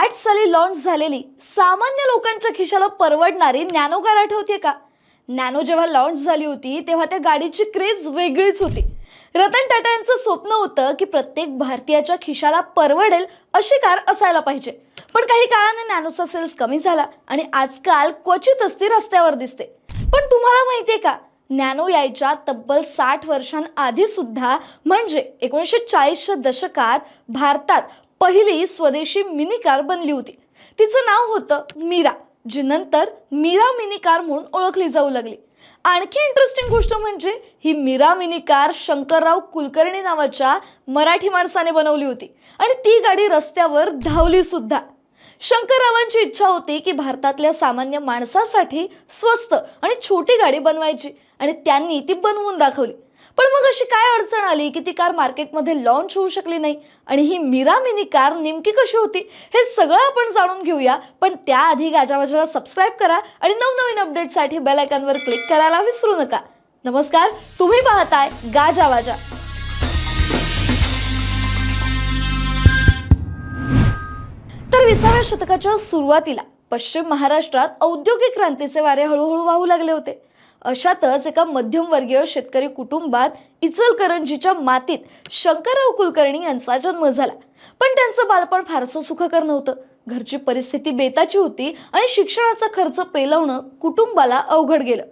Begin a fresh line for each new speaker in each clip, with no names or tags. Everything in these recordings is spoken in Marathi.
आठ साली लॉन्च झालेली सामान्य लोकांच्या खिशाला परवडणारी नॅनो कार आठवते का? नॅनो जेव्हा लॉन्च झाली होती तेव्हा त्या गाडीची क्रेज वेगळीच होती. रतन टाटा यांचं स्वप्न होतं की प्रत्येक भारतीयाच्या खिशाला परवडेल अशी कार असायला पाहिजे. पण काही काळाने नॅनोचा सेल्स कमी झाला आणि आजकाल क्वचितच ती रस्त्यावर दिसते. पण तुम्हाला माहितीये का नॅनो यायच्या तब्बल साठ वर्षांआधी सुद्धा म्हणजे एकोणीसशे चाळीसच्या दशकात भारतात पहिली स्वदेशी मिनी कार बनली होती. तिचं नाव होतं मीरा जी नंतर मीरा मिनी कार म्हणून ओळखली जाऊ लागली. आणखी इंटरेस्टिंग गोष्ट म्हणजे ही मीरा मिनी कार शंकरराव कुलकर्णी नावाच्या मराठी माणसाने बनवली होती आणि ती गाडी रस्त्यावर धावली सुद्धा. शंकररावांची इच्छा होती की भारतातल्या सामान्य माणसासाठी स्वस्त आणि छोटी गाडी बनवायची आणि त्यांनी ती बनवून दाखवली. पण मग अशी काय अडचण आली की ती कार मार्केटमध्ये लॉन्च होऊ शकली नाही? आणि ही मिरा मिनी कार नेमकी कशी होती? हे सगळं आपण जाणून घेऊया. पण त्याआधी गाजावाजाला सबस्क्राईब करा आणि नवनवीन अपडेटसाठी बेलायकॉनवर क्लिक करायला विसरू नका. नमस्कार तुम्ही पाहताय गाजावाजा. तर विसाव्या शतकाच्या सुरुवातीला पश्चिम महाराष्ट्रात औद्योगिक क्रांतीचे वारे हळूहळू वाहू लागले होते. अशातच एका मध्यमवर्गीय शेतकरी कुटुंबात इचलकरंजीच्या मातीत शंकरराव कुलकर्णी यांचा जन्म झाला. पण त्यांचं बालपण फारसं सुखकर नव्हतं. घरची परिस्थिती बेताची होती आणि शिक्षणाचा खर्च पेलवणं कुटुंबाला अवघड गेलं.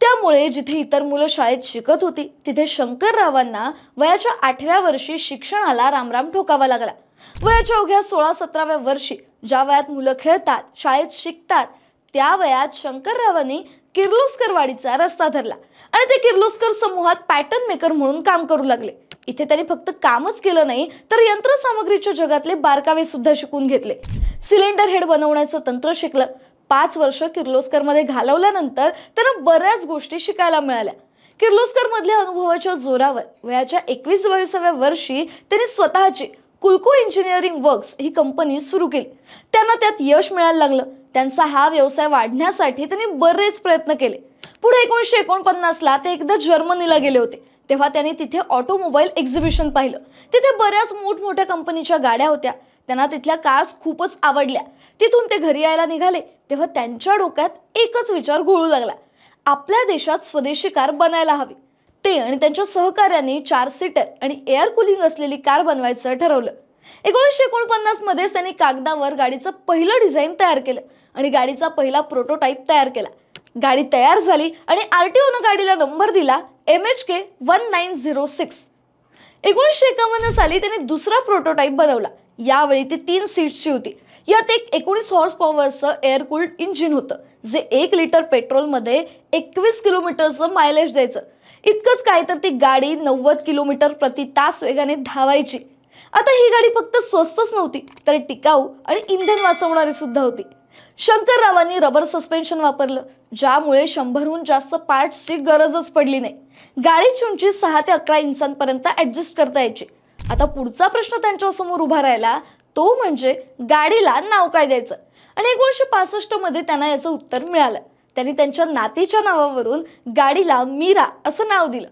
त्यामुळे जिथे इतर मुलं शाळेत शिकत होती तिथे शंकररावांना वयाच्या आठव्या वर्षी शिक्षणाला रामराम ठोकावा लागला. वयाच्या अवघ्या सोळा सतराव्या वर्षी ज्या वयात मुलं खेळतात शाळेत शिकतात त्या वयात शंकररावांनी किर्लोस्करवाडीचा रस्ता धरला आणि ते किर्लोस्कर समूहात पॅटर्न मेकर म्हणून काम करू लागले. इथे त्यांनी फक्त कामच केलं नाही तर यंत्रसामग्रीच्या जगातले बारकावे सुद्धा शिकून घेतले. सिलेंडर हेड बनवण्याचं तंत्र शिकलं. पाच वर्ष किर्लोस्करमध्ये घालवल्यानंतर त्यांना बऱ्याच गोष्टी शिकायला मिळाल्या. किर्लोस्कर मधल्या अनुभवाच्या जोरावर वयाच्या एकवीस बावीसाव्या वर्षी त्यांनी स्वतःची कुलको इंजिनिअरिंग वर्क्स ही कंपनी सुरू केली. त्यांना त्यात यश मिळायला लागलं. त्यांचा हा व्यवसाय वाढण्यासाठी त्यांनी बरेच प्रयत्न केले. पुढे एकोणीसशे एकोणपन्नासला ते एकदा जर्मनीला गेले होते. तेव्हा त्यांनी तिथे ऑटोमोबाईल एक्झिबिशन पाहिलं. तिथे बऱ्याच मोठमोठ्या कंपनीच्या गाड्या होत्या. त्यांना तिथल्या कार्स खूपच आवडल्या. तिथून ते घरी यायला निघाले. तेव्हा त्यांच्या डोक्यात एकच विचार घोळू लागला. आपल्या देशात स्वदेशी कार बनायला हवी. ते आणि त्यांच्या सहकाऱ्यांनी चार सीटर आणि एअर कुलिंग असलेली कार बनवायचं ठरवलं. एकोणीसशे एकोणपन्नासमध्येच त्यांनी कागदावर गाडीचं पहिलं डिझाईन तयार केलं. आणि गाडीचा पहिला प्रोटोटाईप तयार केला. गाडी तयार झाली आणि आर टी ओनं गाडीला नंबर दिला M H K one nine zero six एकोणीसशे एकावन्न साली त्याने दुसरा प्रोटोटाईप बनवला. यावेळी ती तीन सीट्सची होती. यात एक एकोणीस हॉर्स पॉवरचं एअर कूल्ड इंजिन होतं जे एक लिटर पेट्रोलमध्ये एकवीस किलोमीटरचं मायलेज द्यायचं. इतकंच काय तर ती गाडी नव्वद किलोमीटर प्रति तास वेगाने धावायची. आता ही गाडी फक्त स्वस्तच नव्हती तर टिकाऊ आणि इंधन वाचवणारी सुद्धा होती. शंकररावांनी रबर सस्पेन्शन वापरलं ज्यामुळे शंभरहून जास्त पार्ट्सची गरजच पडली नाही. गाडीची उंची सहा ते अकरा इंचांपर्यंत ॲडजस्ट करता यायची. आता पुढचा प्रश्न त्यांच्यासमोर उभा राहिला तो म्हणजे गाडीला नाव काय द्यायचं? आणि एकोणीसशे पासष्टमध्ये त्यांना याचं उत्तर मिळालं. त्यांनी त्यांच्या नातीच्या नावावरून गाडीला मीरा असं नाव दिलं.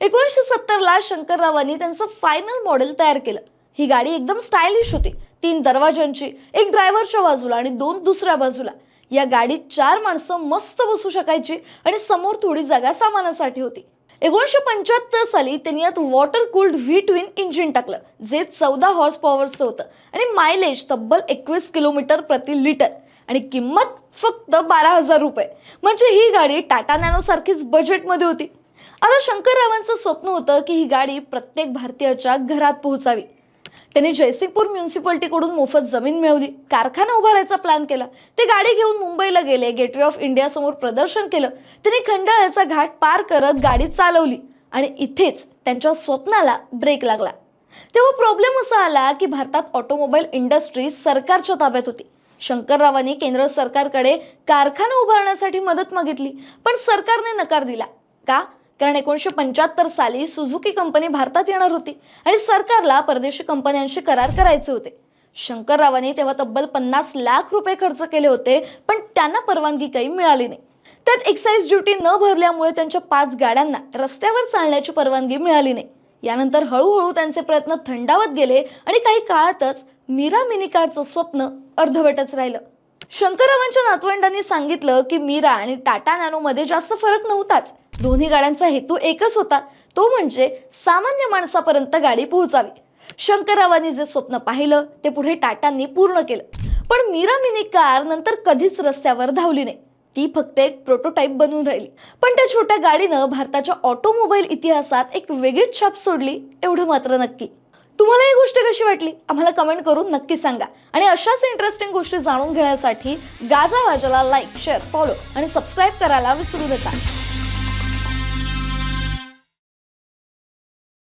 एकोणीसशे सत्तरला शंकररावांनी त्यांचं फायनल मॉडेल तयार केलं. ही गाडी एकदम स्टायलिश होती. तीन दरवाजांची एक ड्रायव्हरच्या बाजूला आणि दोन दुसऱ्या बाजूला. या गाडीत चार माणसं मस्त बसू शकायची आणि समोर थोडी जागा सामानासाठी होती. एकोणीसशे पंच्याहत्तर साली त्यांनी यात water cooled V twin engine टाकलं जे चौदा हॉर्स पॉवरचं होतं आणि मायलेज तब्बल एकवीस किलोमीटर प्रति लिटर आणि किंमत फक्त बारा हजार रुपये. म्हणजे ही गाडी टाटा नॅनो सारखीच बजेटमध्ये होती. आता शंकररावांचं स्वप्न होतं की ही गाडी प्रत्येक भारतीयाच्या घरात पोहोचावी. त्यांनी जयसिंगपूर म्युन्सिपाल्टीकडून मोफत जमीन मिळवली. कारखाना उभारायचा प्लॅन केला. ते गाडी घेऊन मुंबईला गेले. गेटवे ऑफ इंडिया समोर प्रदर्शन केलं. त्यांनी खंडाळ्याचा घाट पार करत गाडी चालवली आणि इथेच त्यांच्या स्वप्नाला ब्रेक लागला. तेव्हा प्रॉब्लेम असा आला की भारतात ऑटोमोबाईल इंडस्ट्री सरकारच्या ताब्यात होती. शंकररावांनी केंद्र सरकारकडे कारखाना उभारण्यासाठी मदत मागितली पण सरकारने नकार दिला. का? कारण एकोणीसशे पंच्याहत्तर साली सुझुकी कंपनी भारतात येणार होती आणि सरकारला परदेशी कंपन्यांशी करार करायचे होते. शंकररावांनी तेव्हा तब्बल पन्नास लाख रुपये खर्च केले होते पण त्यांना परवानगी काही मिळाली नाही. त्यात एक्साईज ड्युटी न भरल्यामुळे त्यांच्या पाच गाड्यांना रस्त्यावर चालण्याची परवानगी मिळाली नाही. यानंतर हळूहळू त्यांचे प्रयत्न थंडावत गेले आणि काही काळातच मीरा मिनिकारचं स्वप्न अर्धवटच राहिलं. शंकररावांच्या नातवंडांनी सांगितलं की मीरा आणि टाटा नॅनोमध्ये जास्त फरक नव्हताच. दोन्ही गाड्यांचा हेतू एकच होता. तो म्हणजे सामान्य माणसापर्यंत गाडी पोहोचावी. शंकररावांनी जे स्वप्न पाहिलं ते पुढे टाटांनी पूर्ण केलं. पण मीरा मिनी कार नंतर कधीच रस्त्यावर धावली नाही. ती फक्त एक प्रोटोटाईप बनून राहिली. पण त्या छोट्या गाडीनं भारताच्या ऑटोमोबाईल इतिहासात एक वेगळीच छाप सोडली एवढं मात्र नक्की. तुम्हाला ही गोष्ट कशी वाटली? आम्हाला कमेंट करून नक्की सांगा. आणि अशाच इंटरेस्टिंग गोष्टी जाणून घेण्यासाठी गाजा वाजाला लाईक शेअर फॉलो आणि सबस्क्राईब करायला विसरू नका.